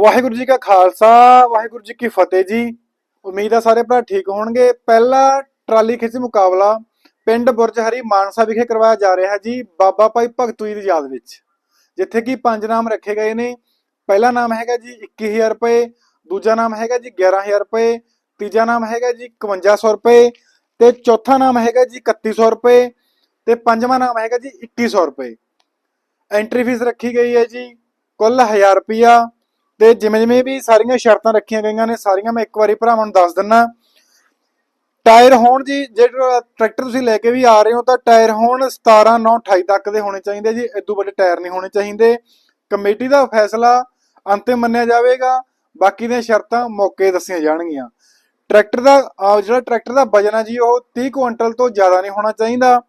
ਵਾਹਿਗੁਰੂ ਜੀ ਕਾ ਖਾਲਸਾ, ਵਾਹਿਗੁਰੂ ਜੀ ਕੀ ਫਤਿਹ ਜੀ। ਉਮੀਦ ਆ ਸਾਰੇ ਭਰਾ ਠੀਕ ਹੋਣਗੇ। ਪਹਿਲਾ ਟਰਾਲੀ ਖਿੱਚ ਮੁਕਾਬਲਾ ਪਿੰਡ ਬੁਰਜ ਹਰੀ ਮਾਨਸਾ ਵਿਖੇ ਕਰਵਾਇਆ ਜਾ ਰਿਹਾ ਜੀ, ਬਾਬਾ ਭਾਈ ਭਗਤੂਈ ਦੀ ਯਾਦ ਵਿੱਚ। ਜਿੱਥੇ ਕਿ ਪੰਜ ਨਾਮ ਰੱਖੇ ਗਏ ਨੇ। ਪਹਿਲਾ ਨਾਮ ਹੈਗਾ ਜੀ 21000 ਰੁਪਏ, ਦੂਜਾ ਨਾਮ ਹੈਗਾ ਜੀ 11000 ਰੁਪਏ, ਤੀਜਾ ਨਾਮ ਹੈਗਾ ਜੀ 5100 ਰੁਪਏ ਤੇ ਚੌਥਾ ਨਾਮ ਹੈਗਾ ਜੀ 3100 ਰੁਪਏ ਤੇ ਪੰਜਵਾਂ ਨਾਮ ਹੈਗਾ ਜੀ 2100 ਰੁਪਏ। ਐਂਟਰੀ ਫੀਸ ਰੱਖੀ ਗਈ ਹੈ ਜੀ ਕੁੱਲ 1000 ਰੁਪਿਆ ਤੇ ਜਿਵੇਂ ਜਿਵੇਂ ਵੀ ਸਾਰੀਆਂ ਸ਼ਰਤਾਂ ਰੱਖੀਆਂ ਗਈਆਂ ਨੇ, ਸਾਰੀਆਂ ਮੈਂ ਇੱਕ ਵਾਰੀ ਭਰਾਵਾਂ ਨੂੰ ਦੱਸ ਦਿੰਨਾ। ਟਾਇਰ ਹੋਣ ਜੀ, ਜਿਹੜਾ ਟਰੈਕਟਰ ਤੁਸੀਂ ਲੈ ਕੇ ਵੀ ਆ ਰਹੇ ਹੋ, ਤਾਂ ਟਾਇਰ ਹੋਣ 17 9 28 ਤੱਕ ਦੇ ਹੋਣੇ ਚਾਹੀਦੇ ਜੀ। ਇਦੋਂ ਵੱਡੇ ਟਾਇਰ ਨਹੀਂ ਹੋਣੇ ਚਾਹੀਦੇ। ਕਮੇਟੀ ਦਾ ਫੈਸਲਾ ਅੰਤਿਮ ਮੰਨਿਆ ਜਾਵੇਗਾ। ਬਾਕੀ ਦੀਆਂ ਸ਼ਰਤਾਂ ਮੌਕੇ ਦੱਸੀਆਂ ਜਾਣਗੀਆਂ। ਟਰੈਕਟਰ ਦਾ ਜਿਹੜਾ ਟਰੈਕਟਰ ਦਾ ਵਜਨ ਹੈ ਜੀ, ਉਹ 30 ਕੁਇੰਟਲ ਤੋਂ ਜ਼ਿਆਦਾ ਨਹੀਂ ਹੋਣਾ ਚਾਹੀਦਾ।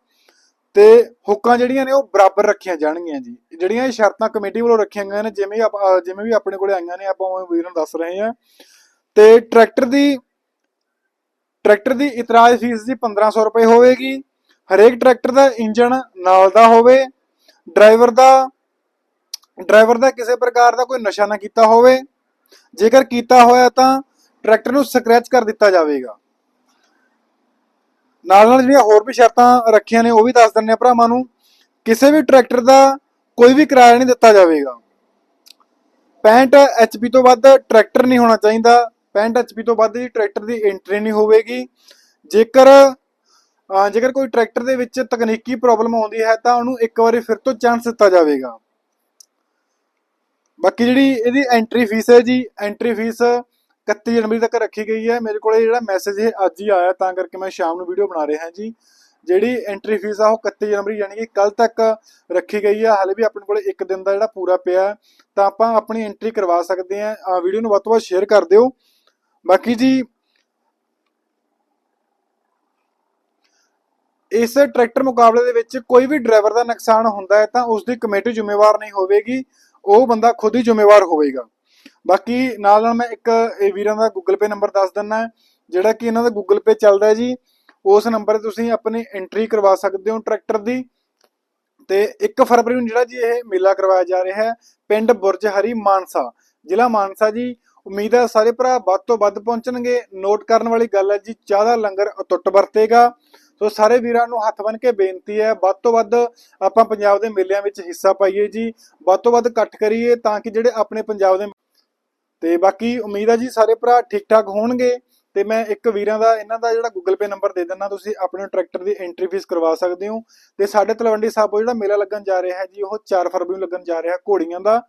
ਤੇ ਹੁੱਕਾਂ ਜਿਹੜੀਆਂ ਨੇ ਉਹ ਬਰਾਬਰ ਰੱਖੀਆਂ ਜਾਣਗੀਆਂ ਜੀ। ਜਿਹੜੀਆਂ ਇਹ ਸ਼ਰਤਾਂ ਕਮੇਟੀ ਵੱਲੋਂ ਰੱਖੀਆਂ ਗਈਆਂ ਨੇ, ਜਿਵੇਂ ਆਪ- ਜਿਵੇਂ ਵੀ ਆਪਣੇ ਕੋਲੇ ਆਈਆਂ ਨੇ, ਆਪਾਂ ਉਹ ਵੀਰ ਨੂੰ ਦੱਸ ਰਹੇ ਹਾਂ। ਤੇ ਟਰੈਕਟਰ ਦੀ ਟਰੈਕਟਰ ਦੀ ਇਤਰਾਜ਼ ਫੀਸ ਜੀ 1500 ਰੁਪਏ ਹੋਵੇਗੀ। ਹਰੇਕ ਟਰੈਕਟਰ ਦਾ ਇੰਜਨ ਨਾਲ ਦਾ ਹੋਵੇ, ਡਰਾਈਵਰ ਦਾ ਡਰਾਈਵਰ ਦਾ ਕਿਸੇ ਪ੍ਰਕਾਰ ਦਾ ਕੋਈ ਨਸ਼ਾ ਨਾ ਕੀਤਾ ਹੋਵੇ। ਜੇਕਰ ਕੀਤਾ ਹੋਇਆ ਤਾਂ ਟਰੈਕਟਰ ਨੂੰ ਸਕ੍ਰੈਚ ਕਰ ਦਿੱਤਾ ਜਾਵੇਗਾ। ਨਾਲ ਨਾਲ ਜਿਹੜੀਆਂ ਹੋਰ ਵੀ ਸ਼ਰਤਾਂ ਰੱਖੀਆਂ ਨੇ, ਉਹ ਵੀ ਦੱਸ ਦਿੰਨੇ ਆ ਭਰਾਵਾਂ ਨੂੰ। ਕਿਸੇ ਵੀ ਟਰੈਕਟਰ ਦਾ ਕੋਈ ਵੀ ਕਿਰਾਇਆ ਨਹੀਂ ਦਿੱਤਾ ਜਾਵੇਗਾ। 65 HP ਤੋਂ ਵੱਧ ਟਰੈਕਟਰ ਨਹੀਂ ਹੋਣਾ ਚਾਹੀਦਾ। 65 HP ਤੋਂ ਵੱਧ ਦੀ ਟਰੈਕਟਰ ਦੀ ਐਂਟਰੀ ਨਹੀਂ ਹੋਵੇਗੀ। ਜੇਕਰ ਜੇਕਰ ਕੋਈ ਟਰੈਕਟਰ ਦੇ ਵਿੱਚ ਤਕਨੀਕੀ ਪ੍ਰੋਬਲਮ ਆਉਂਦੀ ਹੈ, ਤਾਂ ਉਹਨੂੰ ਇੱਕ ਵਾਰੀ ਫਿਰ ਤੋਂ ਚਾਂਸ ਦਿੱਤਾ ਜਾਵੇਗਾ। ਬਾਕੀ ਜਿਹੜੀ ਇਹਦੀ ਐਂਟਰੀ ਫੀਸ ਹੈ ਜੀ ਐਂਟਰੀ ਫੀਸ 31 ਜਨਵਰੀ ਤੱਕ ਰੱਖੀ ਗਈ ਹੈ। ਮੇਰੇ ਕੋਲੇ ਜਿਹੜਾ ਮੈਸੇਜ ਇਹ ਅੱਜ ਹੀ ਆਇਆ, ਤਾਂ ਕਰਕੇ ਮੈਂ ਸ਼ਾਮ ਨੂੰ ਵੀਡੀਓ ਬਣਾ ਰਿਹਾ ਜੀ। ਜਿਹੜੀ ਐਂਟਰੀ ਫੀਸ ਆ, ਉਹ 31 ਜਨਵਰੀ ਯਾਨੀ ਕਿ ਕੱਲ ਤੱਕ ਰੱਖੀ ਗਈ ਹੈ ਹਾਲੇ ਵੀ ਆਪਣੇ ਕੋਲੇ ਇੱਕ ਦਿਨ ਦਾ ਜਿਹੜਾ ਪੂਰਾ ਪਿਆ। ਤਾਂ ਆਪਾਂ ਆਪਣੀ ਐਂਟਰੀ ਕਰਵਾ ਸਕਦੇ ਹਾਂ। ਆ ਵੀਡੀਓ ਨੂੰ ਵੱਧ ਤੋਂ ਵੱਧ ਸ਼ੇਅਰ ਕਰ ਦਿਓ। ਬਾਕੀ ਜੀ, ਇਸ ਟਰੈਕਟਰ ਮੁਕਾਬਲੇ ਦੇ ਵਿੱਚ ਕੋਈ ਵੀ ਡਰਾਈਵਰ ਦਾ ਨੁਕਸਾਨ ਹੁੰਦਾ ਹੈ ਤਾਂ ਉਸ ਦੀ ਕਮੇਟੀ ਜ਼ਿੰਮੇਵਾਰ ਨਹੀਂ ਹੋਵੇਗੀ। ਉਹ ਬੰਦਾ ਖੁਦ ਹੀ ਜ਼ਿੰਮੇਵਾਰ ਹੋਵੇਗਾ। ਬਾਕੀ ਨਾਲ ਨਾਲ ਮੈਂ ਇੱਕ ਇਹ ਵੀਰਾਂ ਦਾ ਗੂਗਲ ਪੇ ਨੰਬਰ ਦੱਸ ਦਿੰਨਾ ਜਿਹੜਾ ਕਿ ਇਹਨਾਂ ਦਾ ਗੂਗਲ ਪੇ ਚੱਲਦਾ ਹੈ ਜੀ, ਉਸ ਨੰਬਰ ਤੇ ਤੁਸੀਂ ਆਪਣੀ ਐਂਟਰੀ ਕਰਵਾ ਸਕਦੇ ਹੋ ਟਰੈਕਟਰ ਦੀ। ਤੇ 1 ਫਰਵਰੀ ਨੂੰ ਜਿਹੜਾ ਜੀ ਇਹ ਮੇਲਾ ਕਰਵਾਇਆ ਜਾ ਰਿਹਾ ਹੈ, ਪਿੰਡ ਬੁਰਜ ਹਰੀ ਮਾਨਸਾ, ਜ਼ਿਲ੍ਹਾ ਮਾਨਸਾ ਜੀ। ਉਮੀਦ ਹੈ ਸਾਰੇ ਭਰਾ ਵੱਧ ਤੋਂ ਵੱਧ ਪਹੁੰਚਣਗੇ। ਨੋਟ ਕਰਨ ਵਾਲੀ ਗੱਲ ਹੈ ਜੀ ਚਾਹ ਦਾ ਲੰਗਰ ਅਟੁੱਟ ਵਰਤੇਗਾ। ਸੋ ਸਾਰੇ ਵੀਰਾਂ ਨੂੰ ਹੱਥ ਬੰਨ ਕੇ ਬੇਨਤੀ ਹੈ, ਵੱਧ ਤੋਂ ਵੱਧ ਆਪਾਂ ਪੰਜਾਬ ਦੇ ਮੇਲਿਆਂ ਵਿੱਚ ਹਿੱਸਾ ਪਾਈਏ ਜੀ, ਵੱਧ ਤੋਂ ਵੱਧ ਇਕੱਠ ਕਰੀਏ ਤਾਂ ਕਿ ਜਿਹੜੇ ਆਪਣੇ ਪੰਜਾਬ ਦੇ ਤੇ ਬਾਕੀ ਉਮੀਦ ਆ ਜੀ ਸਾਰੇ ਭਰਾ ਠੀਕ ਠਾਕ ਹੋਣਗੇ ਤੇ ਮੈਂ ਇੱਕ ਵੀਰਾਂ ਦਾ, ਇਹਨਾਂ ਦਾ ਜਿਹੜਾ ਗੂਗਲ ਪੇ ਨੰਬਰ ਦੇ ਦਿੰਦਾ, ਤੁਸੀਂ ਆਪਣੇ ਟਰੈਕਟਰ ਦੀ ਐਂਟਰੀ ਫੀਸ ਕਰਵਾ ਸਕਦੇ ਹੋ। ਤੇ ਸਾਡੇ ਤਲਵੰਡੀ ਸਾਬੋ ਜਿਹੜਾ ਮੇਲਾ ਲੱਗਣ ਜਾ ਰਿਹਾ ਹੈ ਜੀ, ਉਹ 4 ਫਰਵਰੀ ਨੂੰ ਲੱਗਣ ਜਾ ਰਿਹਾ ਘੋੜੀਆਂ ਦਾ।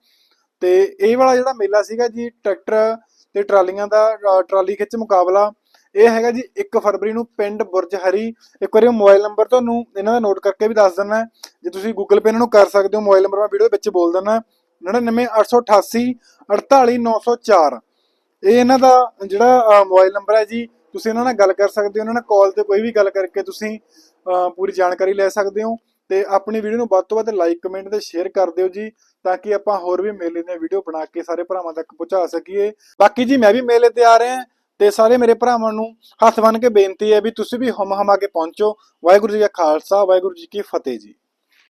ਤੇ ਇਹ ਵਾਲਾ ਜਿਹੜਾ ਮੇਲਾ ਸੀਗਾ ਜੀ ਟਰੈਕਟਰ ਤੇ ਟਰਾਲੀਆਂ ਦਾ ਟਰਾਲੀ ਖਿੱਚ ਮੁਕਾਬਲਾ, ਇਹ ਹੈਗਾ ਜੀ 1 ਫਰਵਰੀ ਨੂੰ ਪਿੰਡ ਬੁਰਜ ਹਰੀ। ਇੱਕ ਵਾਰੀ ਮੋਬਾਈਲ ਨੰਬਰ ਤੁਹਾਨੂੰ ਇਹਨਾਂ ਦਾ ਨੋਟ ਕਰਕੇ ਵੀ ਦੱਸ ਦਿੰਦਾ। ਜੇ ਤੁਸੀਂ ਗੂਗਲ ਪੇ ਇਹਨਾਂ ਨੂੰ ਕਰ ਸਕਦੇ ਹੋ, ਮੋਬਾਈਲ ਨੰਬਰ ਮੈਂ ਵੀਡੀਓ ਵਿੱਚ ਬੋਲ ਦਿੰਦਾ। 99888 48904 ਇਹ ਇਹਨਾਂ ਦਾ ਜਿਹੜਾ ਮੋਬਾਈਲ ਨੰਬਰ ਹੈ ਜੀ, ਤੁਸੀਂ ਇਹਨਾਂ ਨਾਲ ਗੱਲ ਕਰ ਸਕਦੇ ਹੋ, ਇਹਨਾਂ ਨਾਲ ਕਾਲ ਤੇ ਕੋਈ ਵੀ ਗੱਲ ਕਰਕੇ ਤੁਸੀਂ ਪੂਰੀ ਜਾਣਕਾਰੀ ਲੈ ਸਕਦੇ ਹੋ ਤੇ ਆਪਣੀ ਵੀਡੀਓ ਨੂੰ ਵੱਧ ਤੋਂ ਵੱਧ ਲਾਈਕ ਕਮੈਂਟ ਤੇ ਸ਼ੇਅਰ ਕਰ ਦਿਓ ਜੀ, ਤਾਂ ਕਿ ਆਪਾਂ ਹੋਰ ਵੀ ਮੇਲੇ ਦੀਆਂ ਵੀਡੀਓ ਬਣਾ ਕੇ ਸਾਰੇ ਭਰਾਵਾਂ ਤੱਕ ਪਹੁੰਚਾ ਸਕੀਏ। ਬਾਕੀ ਜੀ, ਮੈਂ ਵੀ ਮੇਲੇ ਤੇ ਆ ਰਿਹਾ ਤੇ ਸਾਰੇ ਮੇਰੇ ਭਰਾਵਾਂ ਨੂੰ ਹੱਥ ਬੰਨ ਕੇ ਬੇਨਤੀ ਹੈ ਵੀ ਤੁਸੀਂ ਵੀ ਹਮ ਹਮਾ ਕੇ ਪਹੁੰਚੋ। ਵਾਹਿਗੁਰੂ ਜੀ ਕਾ ਖਾਲਸਾ, ਵਾਹਿਗੁਰੂ ਜੀ ਕੀ ਫਤਿਹ ਜੀ।